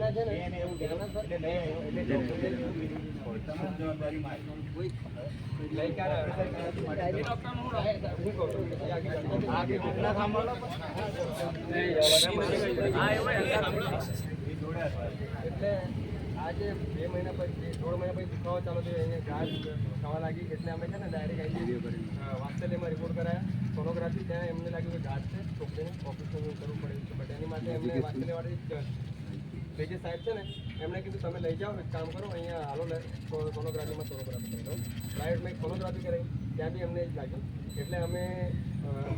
એટલે મેં- એટલે ડૉક્ટરે એવું કીધું, તમામ જવાબદારી મારી. ગઈકાલે ઓપરેશન કરાવ્યું. હું કહું છું, પછી આગળ કરતા આ કે કેટલા સાંભળો એ જોડે હતા. એટલે આજે બે મહિના પછી દોઢ મહિના પછી દુખાવો ચાલુ થયો અહીંયા ગાંઠ થવા લાગી એટલે અમે છે ને ડાયરેક્ટ અહીં વાસ્તવ્યમાં રિપોર્ટ કરાયા સોનોગ્રાફી ત્યાં એમને લાગ્યું કે ઘાટ છે છોકરીને ઓપરેશન કરવું પડે છે. બટ એની માટે એમને વાત જે જે સાહેબ છે ને એમણે કીધું તમે લઈ જાઓ એક કામ કરો અહીંયા હાલો સોનોગ્રાફીમાં સોનોગ્રાફી કરી. દો પ્રાઇવેટમાં એક સોનોગ્રાફી કરાવી ત્યાં બી અમને જ લાગ્યું. એટલે અમે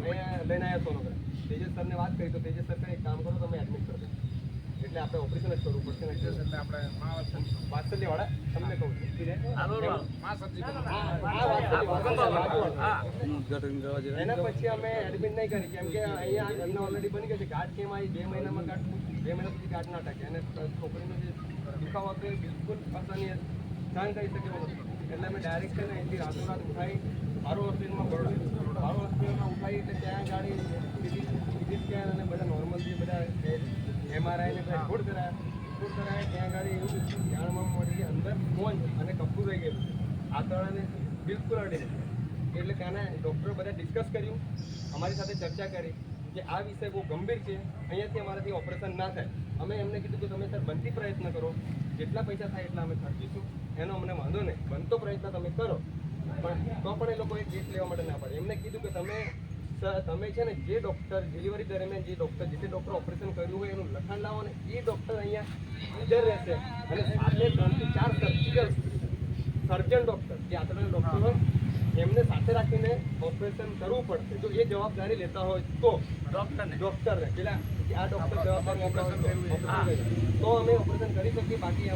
અહીંયા લઈને આવ્યા સોનોગ્રાફી તેજસ સરને વાત કરી તો તેજસ સર કહે એક કામ કરો તમે એડમિટ કરો. દો એટલે આપણે ઓપરેશન જ કરવું પડશે એટલે આપણે વાત્સલ્યવાળા તમને કહું છું. આ વાત્સલ્યવાળા. એના પછી અમે એડમિટ નહીં કરી કેમ કે અહીંયા એમને ઓલરેડી બની ગયું છે. ગાંઠ કેમ આવી બે મહિનામાં ગાંઠ બે મહિના સુધી ગાંઠ ના ટકે. અને છોકરીનો જે દુખાવો હતો એ બિલકુલ અસહનીય જાણ કરી શકે એટલે અમે ડાયરેક્ટ છે ને અહીંથી રાતોરાત ઉઠાઈ બારો હોસ્પિટલમાં બરોડા બારો હોસ્પિટલમાં ઉઠાવી એટલે ત્યાં ગાડી સ્કેન અને બધા નોર્મલ જે બધા એમઆરઆઈ ને બધા કરાયા. રિપોર્ટ કરાય ત્યાં ગાડી એવું કે મળી અંદર મોન અને કપૂર રહી ગયેલું આંતરડાને બિલકુલ અડી એટલે ત્યાંના ડૉક્ટરો બધા ડિસ્કસ કર્યું, અમારી સાથે ચર્ચા કરી કે આ વિષય બહુ ગંભીર છે, અહીંયાથી અમારાથી ઓપરેશન ના થાય. અમે એમને કીધું કે તમે સર બનતી પ્રયત્ન કરો, જેટલા પૈસા થાય એટલા અમે ખર્ચીશું. એનો અમને વાંધો નહીં. બનતો પ્રયત્ન તમે કરો. પણ તો પણ એ લોકોએ કેસ લેવા માટે ના પડે. એમને કીધું કે તમે તમે છે ને જે ડૉક્ટર ડિલિવરી દરમિયાન જે ડૉક્ટર જે ડૉક્ટર ઓપરેશન કર્યું હોય એનું લખાણ લાવો ને એ ડૉક્ટર અહીંયા હાજર રહેશે. અને સાથે ત્રણથી ચાર સર્જિકલ સર્જન ડૉક્ટર જે આતરણ ડૉક્ટર હોય એમને સાથે રાખીને ઓપરેશન કરવું પડશે. જો એ જવાબદારી લેતા હોય તો ડૉક્ટરને ડૉક્ટરને પેલા આ ડૉક્ટર જવાબદારી. તો અમે ઓપરેશન કરી શકીએ બાકી